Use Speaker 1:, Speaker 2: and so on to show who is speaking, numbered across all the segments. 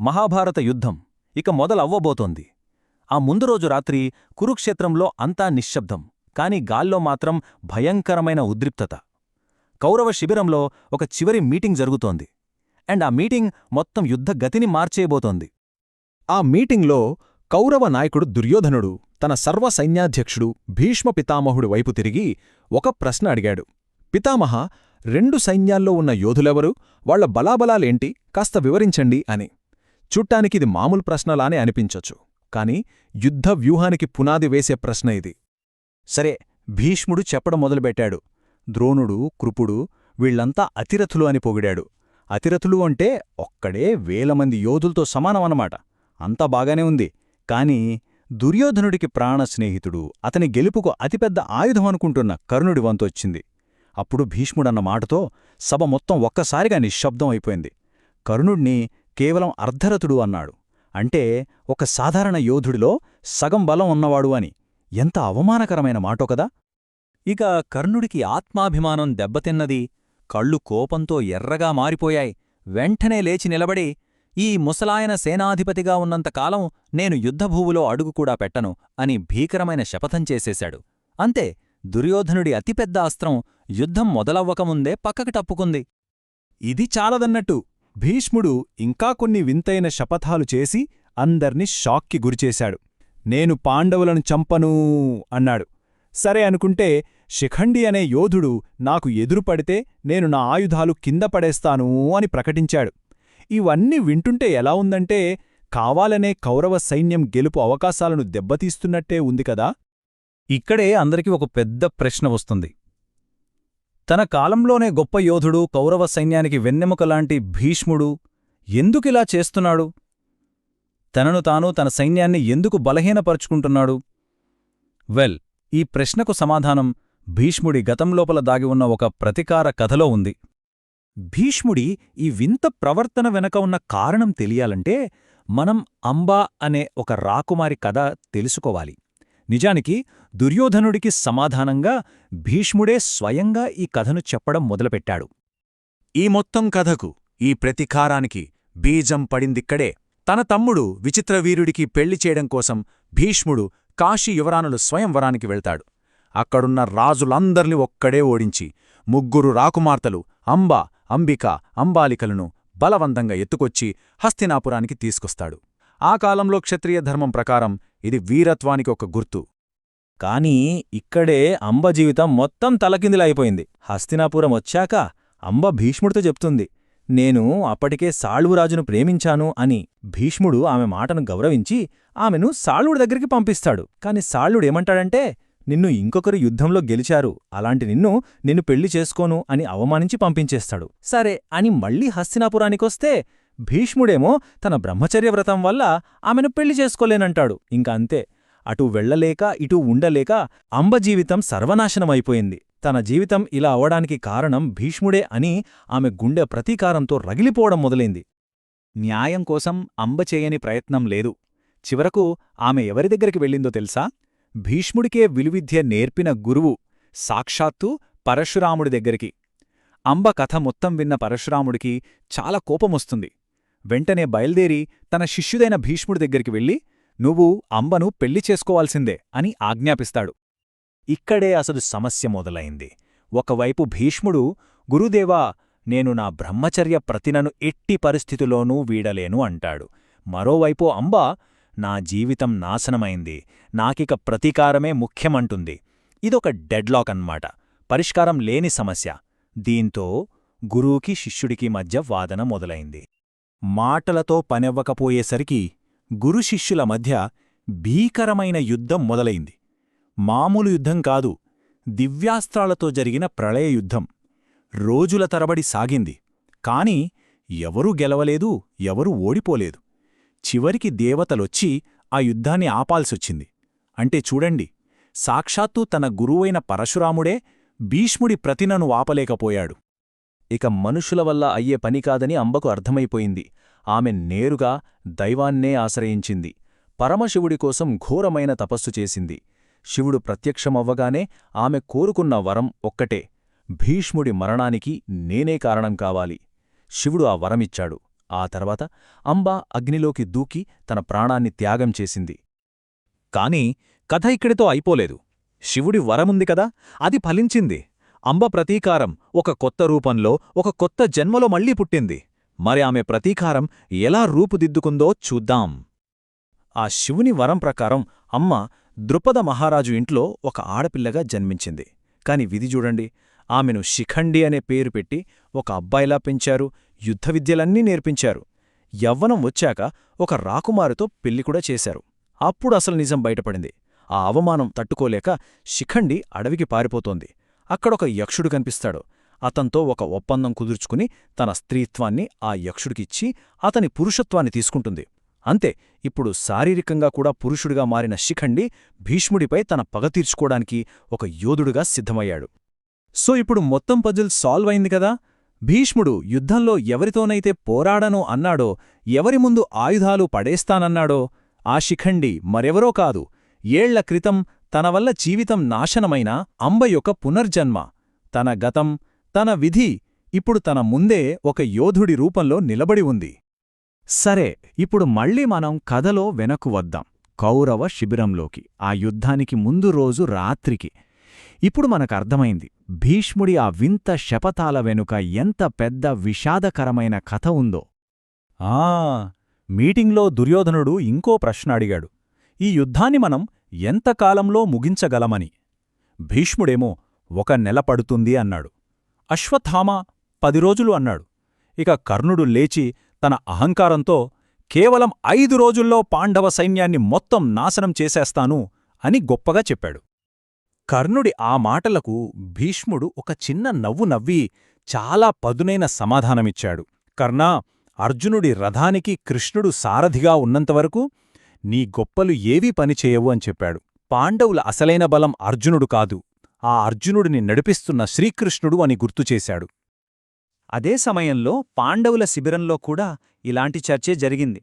Speaker 1: మహాభారత యుద్ధం ఇక మొదలవ్వబోతోంది. ఆ ముందు రోజు రాత్రి కురుక్షేత్రంలో అంతా నిశ్శబ్దం కాని గాల్లో మాత్రం భయంకరమైన ఉద్రిక్తత. కౌరవ శిబిరంలో ఒక చివరి మీటింగ్ జరుగుతోంది అండ్ ఆ మీటింగ్ మొత్తం యుద్ధ గతిని మార్చేయబోతోంది.
Speaker 2: ఆ మీటింగ్లో కౌరవ నాయకుడు దుర్యోధనుడు తన సర్వ సైన్యాధ్యక్షుడు భీష్మ పితామహుడి వైపు తిరిగి ఒక ప్రశ్న అడిగాడు. పితామహ రెండు సైన్యాల్లో ఉన్న యోధులెవరు? వాళ్ళ బలాబలాలేంటి? కాస్త వివరించండి అని. చూట్టానికిది మామూలు ప్రశ్నలానే అనిపించొచ్చు. కాని యుద్ధ వ్యూహానికి పునాది వేసే ప్రశ్న ఇది.
Speaker 1: సరే భీష్ముడు చెప్పడం మొదలుపెట్టాడు. ద్రోణుడు కృపుడు వీళ్ళంతా అతిరథులు అని పొగిడాడు. అతిరథులు అంటే ఒక్కడే వేలమంది యోధులతో సమానమన్నమాట. అంతా బాగానే ఉంది. కాని దుర్యోధనుడికి ప్రాణ స్నేహితుడు అతని గెలుపుకు అతిపెద్ద ఆయుధం అనుకుంటున్న కర్ణుడి వంతొచ్చింది. అప్పుడు భీష్ముడన్న మాటతో సభ మొత్తం ఒక్కసారిగా నిశ్శబ్దం అయిపోయింది. కర్ణుణ్ణి కేవలం అర్ధరథుడు అన్నాడు. అంటే ఒక సాధారణ యోధుడిలో సగం బలం ఉన్నవాడు అని. ఎంత అవమానకరమైన మాటో కదా. ఇక కర్ణుడికి ఆత్మాభిమానం దెబ్బతిన్నది. కళ్ళు కోపంతో ఎర్రగా మారిపోయాయి. వెంటనే లేచి నిలబడి ఈ ముసలాయన సేనాధిపతిగా ఉన్నంతకాలం నేను యుద్ధభూవులో అడుగుకూడా పెట్టను అని భీకరమైన శపథం చేసేశాడు. అంతే దుర్యోధనుడి అతిపెద్ద అస్త్రం యుద్ధం మొదలవ్వకముందే పక్కకి టప్పుకుంది ఇది చాలదన్నట్టు. భీష్ముడు ఇంకా కొన్ని వింతైన శపథాలు చేసి అందర్నీ షాక్కి గురిచేశాడు. నేను పాండవులను చంపనూ అన్నాడు. సరే అనుకుంటే శిఖండి అనే యోధుడు నాకు ఎదురుపడితే నేను నా ఆయుధాలు కింద పడేస్తాను అని ప్రకటించాడు. ఇవన్నీ వింటుంటే ఎలా ఉందంటే కావాలనే కౌరవ సైన్యం గెలుపు అవకాశాలను దెబ్బతీస్తున్నట్టే ఉంది కదా? ఇక్కడే అందరికీ ఒక పెద్ద ప్రశ్న వస్తుంది. తన కాలంలోనే గొప్ప యోధుడు కౌరవ సైన్యానికి వెన్నెముకలాంటి భీష్ముడు ఎందుకిలా చేస్తున్నాడు? తనను తాను తన సైన్యాన్ని ఎందుకు బలహీనపరుచుకుంటున్నాడు? వెల్ ఈ ప్రశ్నకు సమాధానం భీష్ముడి గతంలోపల దాగి ఉన్న ఒక ప్రతికార కథలో ఉంది. భీష్ముడి ఈ వింత ప్రవర్తన వెనక ఉన్న కారణం తెలియాలంటే మనం అంబా అనే ఒక రాకుమారి కథ తెలుసుకోవాలి. నిజానికి దుర్యోధనుడికి సమాధానంగా భీష్ముడే స్వయంగా ఈ కథను చెప్పడం మొదలుపెట్టాడు. ఈ మొత్తం కథకు ఈ ప్రతికారానికి బీజం పడిందిక్కడే తన తమ్ముడు విచిత్రవీరుడికి పెళ్ళి చేయడం కోసం భీష్ముడు కాశీ యువరానులు స్వయంవరానికి వెళ్తాడు. అక్కడున్న రాజులందర్నీ ఒక్కడే ఓడించి ముగ్గురు రాకుమార్తెలు అంబ అంబిక అంబాలికలను బలవంతంగా ఎత్తుకొచ్చి హస్తినాపురానికి తీసుకొస్తాడు. ఆ కాలంలో క్షత్రియ ధర్మం ప్రకారం ఇది వీరత్వానికి ఒక గుర్తు. కాని ఇక్కడే అంబ జీవితం మొత్తం తలకిందిలైపోయింది హస్తినాపురం వచ్చాక అంబ భీష్ముడితో చెప్తుంది నేను అప్పటికే సాళ్వురాజును ప్రేమించాను అని. భీష్ముడు ఆమె మాటను గౌరవించి ఆమెను సాళ్వుడి దగ్గరికి పంపిస్తాడు. కాని సాళ్వుడేమంటాడంటే నిన్ను ఇంకొకరు యుద్ధంలో గెలిచారు అలాంటి నిన్ను నిన్ను పెళ్ళి చేసుకోను అని అవమానించి పంపించేస్తాడు. సరే అని మళ్ళీ హస్తినాపురానికొస్తే భీష్ముడేమో తన బ్రహ్మచర్య వ్రతం వల్ల ఆమెను పెళ్ళి చేసుకోలేనంటాడు. ఇంకా అంతే. అటు వెళ్ళలేక ఇటూ ఉండలేక అంబ జీవితం సర్వనాశనమైపోయింది. తన జీవితం ఇలా అవడానికి కారణం భీష్ముడే అని ఆమె గుండె ప్రతీకారంతో రగిలిపోవడం మొదలైంది. న్యాయం కోసం అంబ చేయని ప్రయత్నం లేదు. చివరకు ఆమె ఎవరి దగ్గరికి వెళ్ళిందో తెలుసా? భీష్ముడికే విలువిద్య నేర్పిన గురువు సాక్షాత్తు పరశురాముడి దగ్గరికి. అంబ కథ మొత్తం విన్న పరశురాముడికి చాలా కోపమొస్తుంది. వెంటనే బయల్దేరి తన శిష్యుదైన భీష్ముడి దగ్గరికి వెళ్ళి నువ్వు అంబను పెళ్ళి చేసుకోవాల్సిందే అని ఆజ్ఞాపిస్తాడు. ఇక్కడే అసలు సమస్య మొదలైంది. ఒకవైపు భీష్ముడు గురుదేవా నేను నా బ్రహ్మచర్య ప్రతినను ఎట్టి పరిస్థితిలోనూ వీడలేను అంటాడు. మరోవైపు అంబ నా జీవితం నాశనమైంది. నాకిక ప్రతీకారమే ముఖ్యమంటుంది. ఇదొక డెడ్లాక్ అన్మాట. పరిష్కారం లేని సమస్య. దీంతో గురువుకి శిష్యుడికి మధ్య వాదన మొదలైంది. మాటలతో పనెవ్వకపోయేసరికి గురు శిష్యుల మధ్య భీకరమైన యుద్ధం మొదలైంది. మామూలు యుద్ధం కాదు దివ్యాస్త్రాలతో జరిగిన ప్రళయ యుద్ధం. రోజుల తరబడి సాగింది. కాని ఎవరూ గెలవలేదు ఎవరూ ఓడిపోలేదు. చివరికి దేవతలొచ్చి ఆ యుద్ధాన్ని ఆపాల్సొచ్చింది. అంటే చూడండి సాక్షాత్తూ తన గురువైన పరశురాముడే భీష్ముడి ప్రతినను ఆపలేకపోయాడు. ఇక మనుషుల వల్ల అయ్యే పనికాదని అంబకు అర్థమైపోయింది. ఆమె నేరుగా దైవాన్నే ఆశ్రయించింది. పరమశివుడి కోసం ఘోరమైన తపస్సు చేసింది. శివుడు ప్రత్యక్షమవ్వగానే ఆమె కోరుకున్న వరం ఒక్కటే. భీష్ముడి మరణానికి నేనే కారణం కావాలి. శివుడు ఆ వరమిచ్చాడు. ఆ తర్వాత అంబ అగ్నిలోకి దూకి తన ప్రాణాన్ని త్యాగం చేసింది. కాని కథ ఇక్కడితో అయిపోలేదు. శివుడి వరముంది కదా అది ఫలించింది. అంబ ప్రతీకారం ఒక కొత్త రూపంలో ఒక కొత్త జన్మలో మళ్ళీ పుట్టింది. మరి ఆమె ప్రతీకారం ఎలా రూపుదిద్దుకుందో చూద్దాం. ఆ శివుని వరం ప్రకారం అమ్మ ద్రుపద మహారాజు ఇంట్లో ఒక ఆడపిల్లగా జన్మించింది. కాని విధి చూడండి ఆమెను శిఖండి అనే పేరు పెట్టి ఒక అబ్బాయిలా పెంచారు యుద్ధ విద్యలన్నీ నేర్పించారు. యవ్వనం వచ్చాక ఒక రాకుమారుతో పెళ్ళి కూడా చేశారు. అప్పుడు అసలు నిజం బయటపడింది. ఆ అవమానం తట్టుకోలేక శిఖండి అడవికి పారిపోతోంది. అక్కడొక యక్షుడు కనిపిస్తాడు. అతంతో ఒక ఒప్పందం కుదుర్చుకుని తన స్త్రీత్వాన్ని ఆ యక్షుడికిచ్చి అతని పురుషత్వాన్ని తీసుకుంటుంది. అంతే ఇప్పుడు శారీరకంగా కూడా పురుషుడిగా మారిన శిఖండి భీష్ముడిపై తన పగ తీర్చుకోవడానికి ఒక యోధుడుగా సిద్ధమయ్యాడు. సో ఇప్పుడు మొత్తం పజిల్ సాల్వ్ అయింది కదా? భీష్ముడు యుద్ధంలో ఎవరితోనైతే పోరాడను అన్నాడో ఎవరి ముందు ఆయుధాలు పడేస్తానన్నాడో ఆ శిఖండి మరెవరో కాదు. ఏళ్ళ క్రితం తన వల్ల జీవితం నాశనమైన అంబ యొక్క పునర్జన్మ. తన గతం తన విధి ఇప్పుడు తన ముందే ఒక యోధుడి రూపంలో నిలబడి ఉంది. సరే ఇప్పుడు మళ్ళీ మనం కథలో వెనక్కు వద్దాం. కౌరవ శిబిరంలోకి ఆ యుద్ధానికి ముందు రోజు రాత్రికి. ఇప్పుడు మనకర్థమైంది భీష్ముడి ఆ వింత శపథాల వెనుక ఎంత పెద్ద విషాదకరమైన కథ ఉందో. ఆ! మీటింగ్లో దుర్యోధనుడు ఇంకో ప్రశ్న అడిగాడు. ఈ యుద్ధాన్ని మనం ఎంతకాలంలో ముగించగలమని. భీష్ముడేమో ఒక నెల పడుతుంది అన్నాడు. అశ్వత్థామ పది రోజులు అన్నాడు. ఇక కర్ణుడు లేచి తన అహంకారంతో కేవలం ఐదు రోజుల్లో పాండవ సైన్యాన్ని మొత్తం నాశనం చేసేస్తాను అని గొప్పగా చెప్పాడు. కర్ణుడి ఆ మాటలకు భీష్ముడు ఒక చిన్న నవ్వు నవ్వి చాలా పదునైన సమాధానమిచ్చాడు. కర్ణా అర్జునుడి రథానికి కృష్ణుడు సారథిగా ఉన్నంతవరకు నీ గొప్పలు ఏవీ పనిచేయవు అని చెప్పాడు. పాండవుల అసలైన బలం అర్జునుడు కాదు. ఆ అర్జునుడిని నడిపిస్తున్న శ్రీకృష్ణుడు అని గుర్తుచేశాడు అదే సమయంలో పాండవుల శిబిరంలో కూడా ఇలాంటి చర్చే జరిగింది.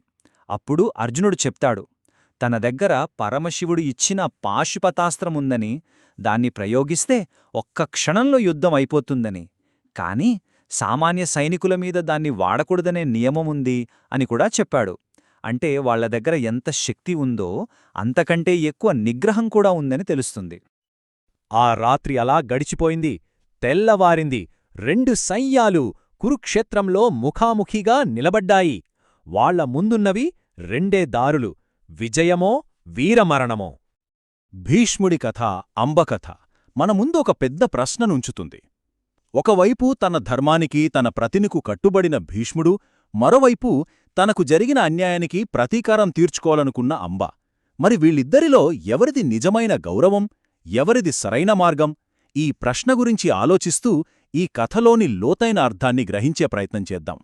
Speaker 1: అప్పుడు అర్జునుడు చెప్తాడు తన దగ్గర పరమశివుడు ఇచ్చిన పాశుపతాస్త్రముందని దాన్ని ప్రయోగిస్తే ఒక్క క్షణంలో యుద్ధం అయిపోతుందని. కాని సామాన్య సైనికుల మీద దాన్ని వాడకూడదనే నియమముంది అని కూడా చెప్పాడు. అంటే వాళ్ళ దగ్గర ఎంత శక్తి ఉందో అంతకంటే ఎక్కువ నిగ్రహం కూడా ఉందని తెలుస్తుంది. ఆ రాత్రి అలా గడిచిపోయింది తెల్లవారింది రెండు సైన్యాలు కురుక్షేత్రంలో ముఖాముఖిగా నిలబడ్డాయి. వాళ్ళ ముందున్నవి రెండే దారులు విజయమో వీరమరణమో. భీష్ముడి కథ అంబకథ మన ముందు ఒక పెద్ద ప్రశ్ననుంచుతుంది. ఒకవైపు తన ధర్మానికి తన ప్రతినికు కట్టుబడిన భీష్ముడు మరోవైపు తనకు జరిగిన అన్యాయానికి ప్రతీకారం తీర్చుకోవాలనుకున్న అంబ. మరి వీళ్ళిద్దరిలో ఎవరిది నిజమైన గౌరవం ఎవరిది సరైన మార్గం? ఈ ప్రశ్న గురించి ఆలోచిస్తూ ఈ కథలోని లోతైన అర్థాన్ని గ్రహించే ప్రయత్నం చేద్దాం.